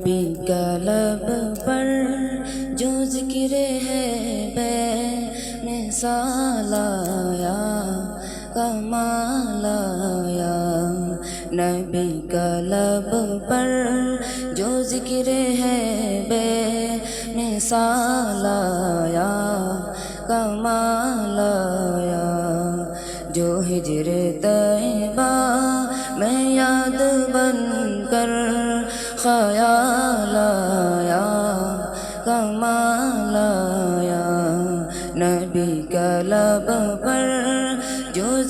نبی کا لب پر جو ذکر ہے بے مثال آیا، کمال آیا۔ نبی کا لب پر جو ذکر ہے بے مثال آیا، کمال آیا۔ جو ہجر طیبہ میں یاد بن کر خیال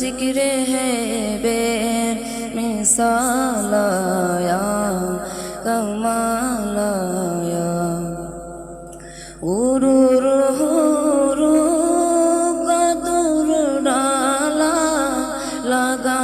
جو ذکر ہے بے مثال آیا کمال آیا غرور غرور کا دور ڈالا لگا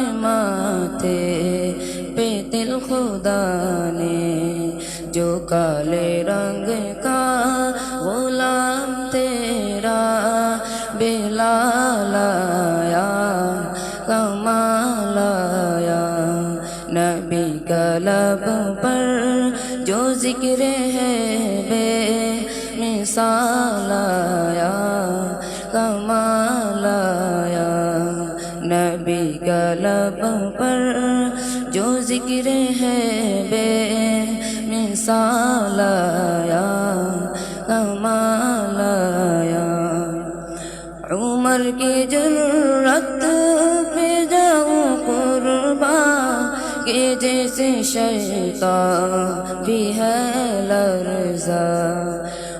لگا کے ماتھے پہ دل خدا نے جو کالے رنگ کا غلام تیرا بلال آیا کمال آیا۔ نبی کا لب پر جو ذکر ہے، بے مثال آیا۔ کمال نبی کا لب پر جو ذکر ہے بے مثال آیا، کمال آیا۔ عمر کی جرت پہ جاؤں قربا کہ جیسے شیطان بھی ہے لرزا۔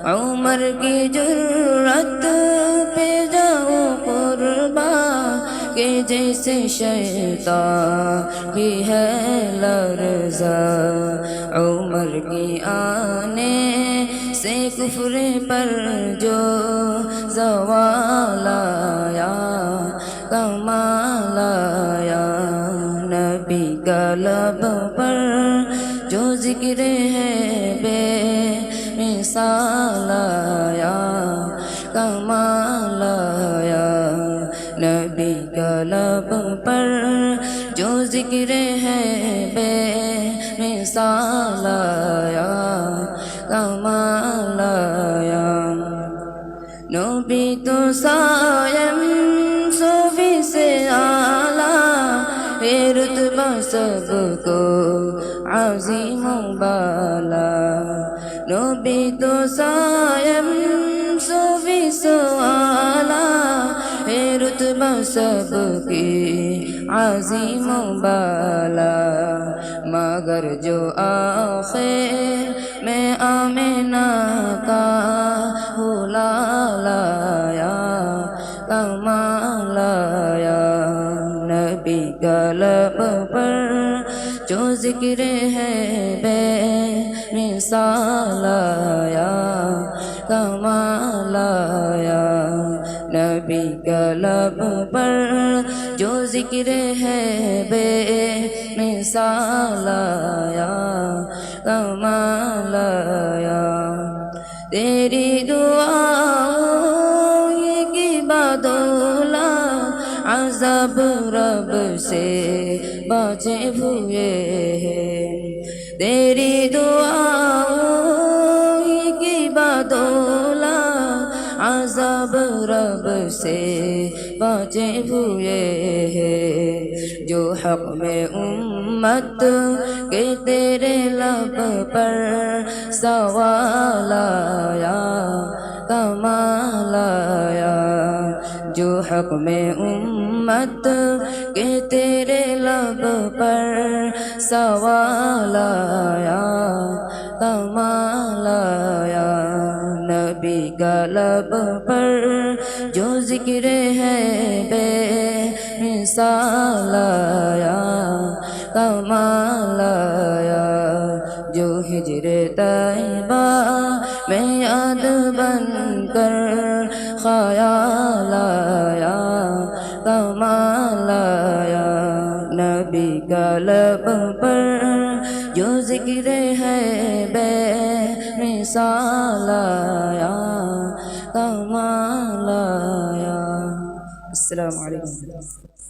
عمر کی جرت پہ جاؤں کہ جیسے شیطان بھی ہے لرزا عمر کی آنے سے کفر پر جو زوال آیا، کمال آیا۔ نبی کا لب پر جو ذکر ہے، بے مثال آیا۔ کمال آیا۔ لب پر جو ذکر ہے بے مثال آیا، کمال آیا۔ نبی تو سائم صوفی سے آلہ اے رتبہ سب کو عظیم بالا۔ نبی تو سائم صوفی سے آلہ سب کی عظیم بالا، مگر جو آخر میں آمینہ کا حلا لایا، کمال آیا۔ نبی کا پر جو ذکر ہے بے مثال آیا، کمال آیا نبی پر جو ذکر ہے بے مثال آیا، کمال آیا۔ تیری دعا یہ کی بادولا عذاب رب سے بچے ہوئے ہیں۔ تیری دعا یہ کی بادولا عذاب رب سے بچے ہوئے ہیں۔ جو حق میں امت کے تیرے لب پر سوال آیا، کمال آیا۔ جو حق میں امت کے تیرے لب پر سوال آیا، کمال آیا۔ کا لب پر جو ذکر ہے بے مثال آیا، کمال آیا۔ جو ہجر طیبہ میں یاد بن کر خیال آیا، کمال آیا۔ نبی کا لب پر جو ذکر ہے সালায়া কামালায়া আসসালামু আলাইকুম